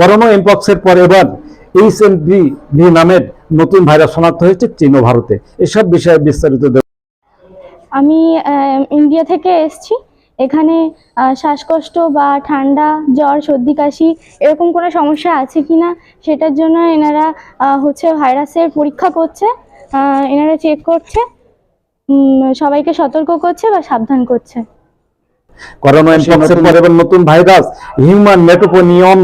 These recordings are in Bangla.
করোনা এমপক্সের পর এবার এইচ এন ভি নামের নতুন ভাইরাস শনাক্ত হয়েছে চীন ও ভারতে। এসব বিষয়ে বিস্তারিত আমি ইন্ডিয়া থেকে এসেছি। এখানে শ্বাসকষ্ট বা ঠান্ডা জ্বর সর্দি কাশি এরকম কোনো সমস্যা আছে কি না সেটার জন্য এনারা হচ্ছে ভাইরাসের পরীক্ষা করছে। এনারা চেক করছে। সবাইকে সতর্ক করছে বা সাবধান করছে। করোনা নতুন virus human metapneumo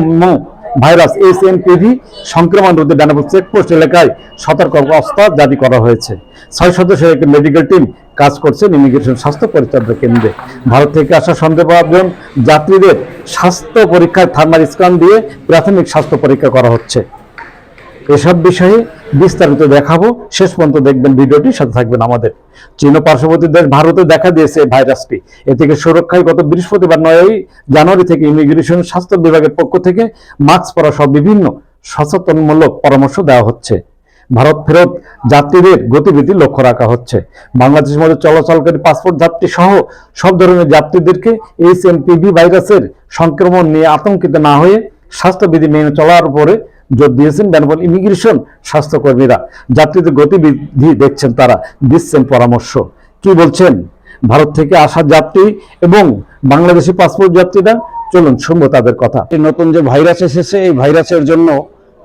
virus S M PV সংক্রমণ রোধে ডানাপুর চেকপোস্ট এলাকায়। সতর্ক অবস্থা জারি করা হয়েছে। ছয় সদস্যের একটি মেডিকেল টিম কাজ করছেন ইমিগ্রেশন স্বাস্থ্য পরিচর্যা কেন্দ্রে। ভারত থেকে আসা সন্দেহভাজন যাত্রীদের স্বাস্থ্য পরীক্ষায় থার্মাল স্ক্যান দিয়ে প্রাথমিক স্বাস্থ্য পরীক্ষা করা হচ্ছে। এসব বিষয়ে বিস্তারিত দেখাবো। শেষ পর্যন্ত দেখবেন ভিডিওটি, সাথে থাকবেন আমাদের। চীন ও পার্শ্ববর্তী দেশ ভারতে দেখা দিয়েছে এই ভাইরাসটি। এ থেকে সুরক্ষায় গত বৃহস্পতিবার নয়ই জানুয়ারি থেকে ইমিগ্রেশন স্বাস্থ্য বিভাগের পক্ষ থেকে মাস্ক পরা সহ বিভিন্ন সচেতনমূলক পরামর্শ দেওয়া হচ্ছে। ভারত ফেরত যাত্রীদের গতিবিধি লক্ষ্য রাখা হচ্ছে। বাংলাদেশের মধ্যে চলাচলকারী পাসপোর্ট যাত্রী সহ সব ধরনের যাত্রীদেরকে এইচ এমপিভি ভাইরাসের সংক্রমণ নিয়ে আতঙ্কিত না হয়ে স্বাস্থ্যবিধি মেনে চলার উপরে জোর দিয়েছেন বেনবল ইমিগ্রেশন স্বাস্থ্যকর্মীরা। যাত্রীদের গতিবিধি দেখছেন তারা, দিচ্ছেন পরামর্শ। কি বলছেন? ভারত থেকে আসা যাত্রী এবং বাংলাদেশি পাসপোর্ট যাত্রীরা? চলুন শুনব তাদের কথা। নতুন যে ভাইরাস এসেছে, এই ভাইরাসের জন্য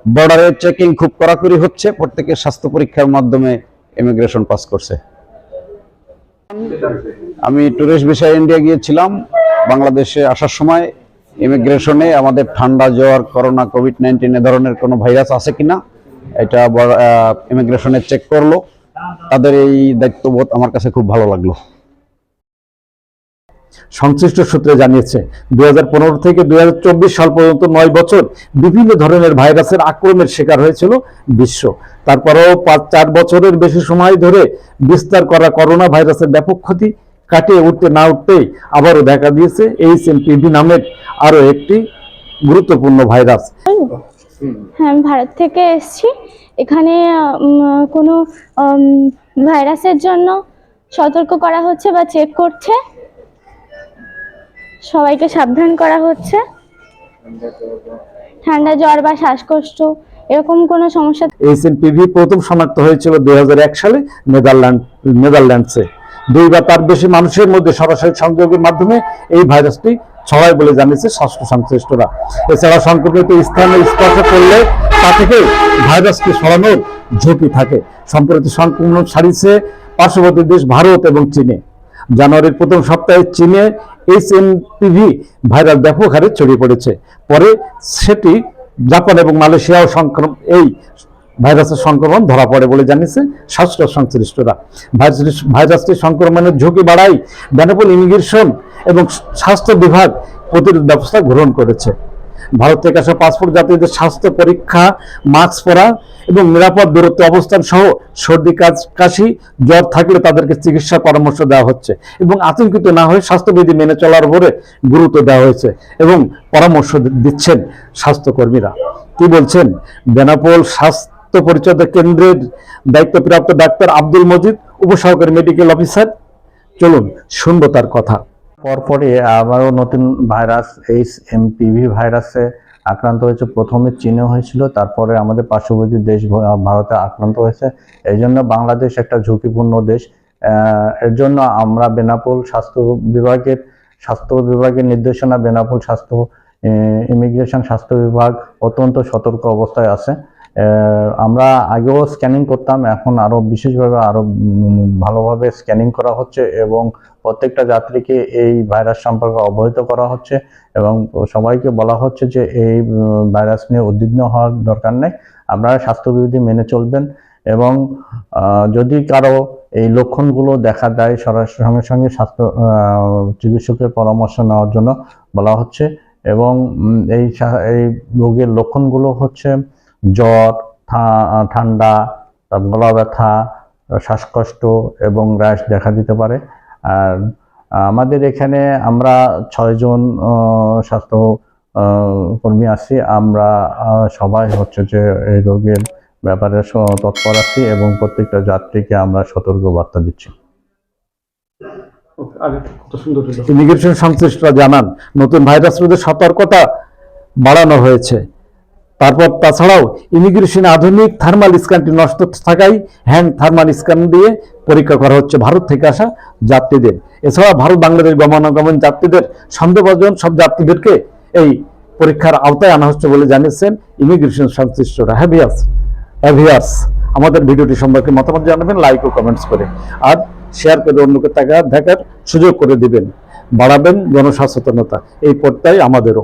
বর্ডারে চেকিং খুব কড়াকড়ি হচ্ছে। প্রত্যেকের স্বাস্থ্য পরীক্ষার মাধ্যমে ইমিগ্রেশন পাস করছে। আমি টুরিস্ট বিষয়ে ইন্ডিয়া গিয়েছিলাম। বাংলাদেশে আসার সময় ইমিগ্রেশনে আমাদের ঠান্ডা জ্বর করোনা কোভিড নাইন্টিন এ ধরনের কোনো ভাইরাস আছে কিনা, এটা ইমিগ্রেশনে চেক করল। তাদের এই দায়িত্ববোধ আমার কাছে খুব ভালো লাগল। সংশ্লিষ্ট সূত্রে জানিয়েছে দুই হাজার পনেরো থেকে দু হাজার চব্বিশ সাল পর্যন্ত নয় বছর বিভিন্ন ধরনের ভাইরাসের আক্রমণের শিকার হয়েছিল বিশ্ব। তারপরেও পাঁচ, চার বছরের বেশি সময় ধরে বিস্তার করা করোনা ভাইরাসের ব্যাপক ক্ষতি কাটিয়ে উঠতে না উঠতেই আবারও দেখা দিয়েছে এইচ এমপিভি নামের আরও একটি গুরুত্বপূর্ণ ভাইরাস। হ্যাঁ আমি ভারত থেকে এসেছি। এখানে কোনো ভাইরাসের জন্য সতর্ক করা হচ্ছে বা চেক করছে। সবাইকে সাবধান করা হচ্ছে। ঠান্ডা জ্বর বা শ্বাসকষ্ট এরকম কোনো সমস্যা এইচ এমপিভি প্রথম শনাক্ত হয়েছিল দুই হাজার এক সালে নেদারল্যান্ড নেদারল্যান্ডসে। দুই বা তার বেশি মানুষের মধ্যে সরাসরি সংযোগের মাধ্যমে এই ভাইরাসটি ছড়ায় বলে জানিয়েছে স্বাস্থ্য সংশ্লিষ্টরা। এছাড়া সংক্রমিত স্থানে স্পর্শ করলে তা থেকে ভাইরাসটি ছড়ানোর ঝুঁকি থাকে। সম্প্রতি সংক্রমণ সারিছে পার্শ্ববর্তী দেশ ভারত এবং চীনে। জানুয়ারির প্রথম সপ্তাহে চীনে এইচ এমপিভি ভাইরাস ব্যাপক হারে ছড়িয়ে পড়েছে। পরে সেটি জাপান এবং মালয়েশিয়াও সংক্রমণ এই ভাইরাসের সংক্রমণ ধরা পড়ে বলে জানিয়েছে স্বাস্থ্য সংশ্লিষ্টরা। ভাইরাস- ভাইরাসটি সংক্রমণের ঝুঁকি বাড়ায় বেনাপোল ইমিগ্রেশন এবং স্বাস্থ্য বিভাগ প্রতিরোধ ব্যবস্থা গ্রহণ করেছে। ভারত থেকে আসা পাসপোর্ট যাত্রীদের স্বাস্থ্য পরীক্ষা, মাস্ক পরা এবং নিরাপদ দূরত্ব অবস্থান সহ সর্দি, কাজ কাশি, জ্বর থাকলে তাদেরকে চিকিৎসার পরামর্শ দেওয়া হচ্ছে এবং আতঙ্কিত না হয়ে স্বাস্থ্যবিধি মেনে চলার উপরে গুরুত্ব দেওয়া হয়েছে এবং পরামর্শ দিচ্ছেন স্বাস্থ্যকর্মীরা। কি বলছেন? বেনাপোল স্বাস্থ্য পরিচর্যা কেন্দ্রের দায়িত্বপ্রাপ্ত ডাক্তার আব্দুল মজিদ, উপসহকারী মেডিকেল অফিসার চলুন, শুনব তার কথা। পরপরই আবারও নতুন ভাইরাস এইচ এমপিভি ভাইরাসে আক্রান্ত হয়েছে। প্রথমে চীনে হয়েছিল, তারপরে আমাদের পার্শ্ববর্তী দেশ ভারতে আক্রান্ত হয়েছে। এই জন্য বাংলাদেশ একটা ঝুঁকিপূর্ণ দেশ। এর জন্য আমরা বেনাপোল স্বাস্থ্য বিভাগের স্বাস্থ্য বিভাগের নির্দেশনা, বেনাপোল স্বাস্থ্য ইমিগ্রেশন স্বাস্থ্য বিভাগ অত্যন্ত সতর্ক অবস্থায় আছে। আমরা আগেও স্ক্যানিং করতাম এখন আরও বিশেষভাবে আরও উম, ভালোভাবে স্ক্যানিং করা হচ্ছে এবং প্রত্যেকটা যাত্রীকে এই ভাইরাস সম্পর্কে অবহিত করা হচ্ছে এবং সবাইকে বলা হচ্ছে যে এই ভাইরাস নিয়ে উদ্বিগ্ন হওয়ার দরকার নেই। আপনারা স্বাস্থ্যবিধি মেনে চলবেন এবং যদি কারও এই লক্ষণগুলো দেখা দেয় সরাসরি সঙ্গে সঙ্গে স্বাস্থ্য চিকিৎসকের পরামর্শ নেওয়ার জন্য বলা হচ্ছে এবং এই এই রোগের লক্ষণগুলো হচ্ছে জ্বর ঠান্ডা গলা ব্যথা শ্বাসকষ্ট এবং র্যাশ দেখা দিতে পারে। আর আমাদের এখানে আমরা ছয়জন স্বাস্থ্য কর্মী আছি। আমরা সবাই হচ্ছে যে এই রোগের ব্যাপারে তৎপর আছি এবং প্রত্যেকটা যাত্রীকে আমরা সতর্ক বার্তা দিচ্ছি। ইমিগ্রেশন সংশ্লিষ্টরা জানান নতুন ভাইরাস রোধে সতর্কতা বাড়ানো হয়েছে। তারপর তাছাড়াও ইমিগ্রেশন আধুনিক থার্মাল স্ক্যানটি নষ্ট থাকায় হ্যান্ড থার্মাল স্ক্যান দিয়ে পরীক্ষা করা হচ্ছে ভারত থেকে আসা যাত্রীদের। এছাড়া ভারত, বাংলাদেশ গমনাগমন যাত্রীদের সন্দেহভাজন সব যাত্রীদেরকে এই পরীক্ষার আওতায় আনা হচ্ছে বলে জানিয়েছেন ইমিগ্রেশন সংশ্লিষ্টরা হ্যাভিয়ার্স আমাদের ভিডিওটি সম্পর্কে মতামত জানাবেন লাইক ও কমেন্টস করে। আর শেয়ার করে অন্যকে টাকা দেখার সুযোগ করে দিবেন। বাড়াবেন জনসচেতনতা এই পথটাই আমাদেরও।